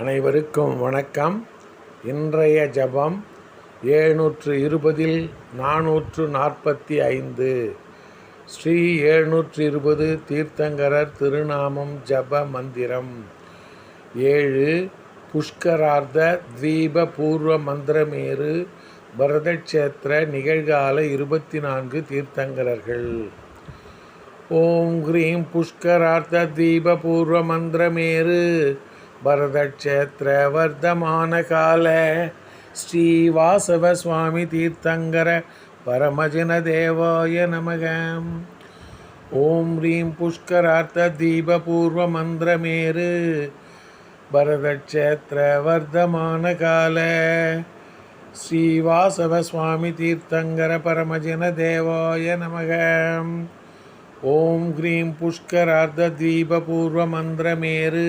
அனைவருக்கும் வணக்கம். இன்றைய ஜபம் ஏழ்நூற்று இருபதில் நானூற்று நாற்பத்தி ஐந்து ஸ்ரீ ஏழ்நூற்று இருபது தீர்த்தங்கரர் திருநாமம் ஜப மந்திரம். ஏழு புஷ்கரார்த்த தீப பூர்வ மந்திரமேறு பரதக்ஷேத்திர நிகழ்கால இருபத்தி நான்கு தீர்த்தங்கரர்கள். ஓம் ஹ்ரீம் புஷ்கரார்த்த தீப பூர்வ மந்திரமேரு பரதக்ஷேத்திர வர்த்தமான கால ஸ்ரீவாசவ சுவாமி தீர்த்தங்கர பரமஜன தேவாய நமக. ஓம் ஹ்ரீம் புஷ்கரார்த்த தீப பூர்வ மந்திரமேரு பரதக்ஷேத்திர வர்த்தமான கால ஸ்ரீவாசவ சுவாமி தீர்த்தங்கர பரமஜன தேவாய நமக. ஓம் ஹ்ரீம் புஷ்கரார்த்த தீப பூர்வ மந்திரமேரு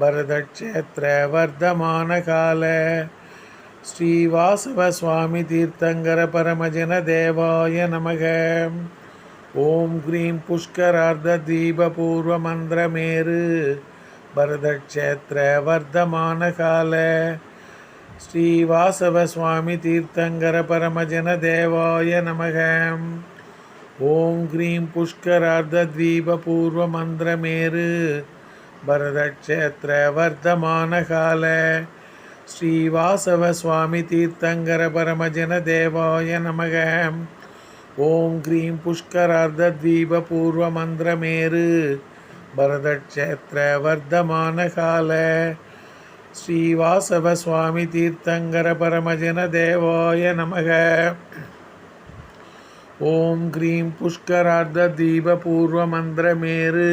பரதக்ஷேத்திர வர்த்தமான கால ஸ்ரீ சுவாமி தீர்த்தங்கர பரமஜன தேவாய நமக. ஓம் க்ரீம் புஷ்கரார்த்த தீப பூர்வ மந்திரமேரு பரதக்ஷேத்திர வர்த்தமான கால ஸ்ரீ சுவாமி தீர்த்தங்கர பரமஜன தேவாய நமக. ஓம் க்ரீம் புஷ்கரார்த்த தீப பூர்வ மந்திரமேரு பரதக்ஷேத்திர வர்த்தமான கால ஸ்ரீவாசவ சுவாமி தீர்த்தங்கர பரமஜன தேவாய நமக. ஓம் கிரீம் புஷ்கரார்த்த தீப பூர்வ மந்திரமேரு பரதக்ஷேத்திர வர்த்தமான கால ஸ்ரீவாசவ சுவாமி தீர்த்தங்கர பரமஜன தேவாய நமக. ஓம் கிரீம் புஷ்கரார்த்த தீப பூர்வ மந்திரமேரு